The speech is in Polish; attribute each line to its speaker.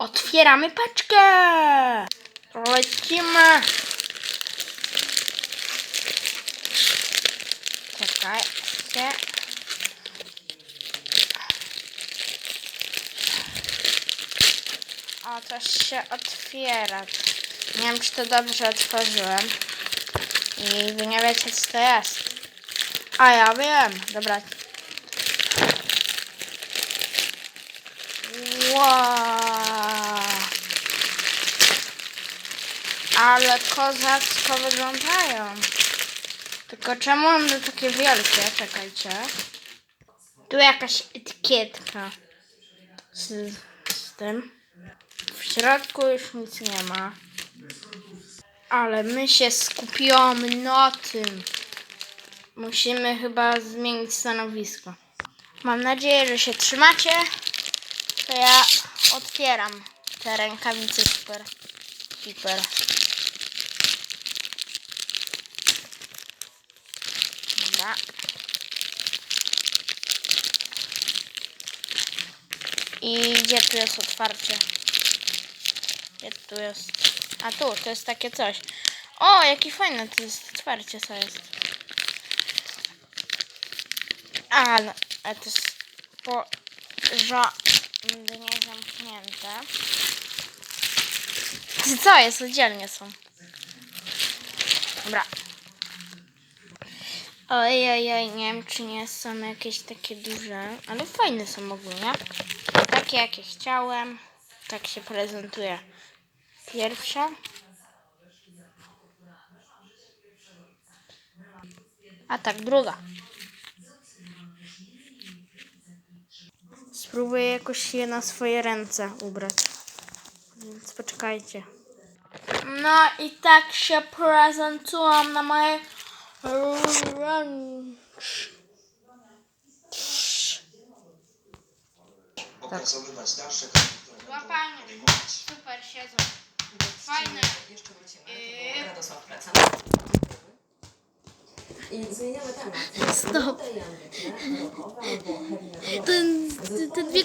Speaker 1: Otwieramy paczkę! Lecimy! Czekajcie. O, coś się otwiera. Nie wiem, czy to dobrze otworzyłem. I wy nie wiecie, co to jest. A ja wiem. Dobra. Wow. Ale kozacko wyglądają. Tylko czemu one takie wielkie? Czekajcie. Tu jakaś etykietka z, z tym. W środku już nic nie ma. Ale my się skupiamy na tym. Musimy chyba zmienić stanowisko. Mam nadzieję, że się trzymacie. To ja otwieram te rękawice super. Super. Dobra. I gdzie tu jest otwarcie? Gdzie tu jest? A tu, to jest takie coś. O, jaki fajne to jest otwarcie, co jest. A, no, ale to jest porządnie zamknięte. Co jest? Oddzielnie są. Dobra. Ojej, nie wiem czy nie są jakieś takie duże, ale fajne są ogólnie. Takie jakie chciałem. Tak się prezentuje pierwsza. A tak druga. Spróbuję jakoś je na swoje ręce ubrać. Więc poczekajcie. No i tak się prezentują na moje ręce.
Speaker 2: Opracowywać dalsze
Speaker 1: Łapanie. Super siedzą. Fajne.
Speaker 3: Jeszcze wrócimy.
Speaker 1: Yy.
Speaker 3: Radosław Praca. I zmieniamy temat.
Speaker 1: Stop.
Speaker 3: Metalowe.
Speaker 1: Ten, te dwie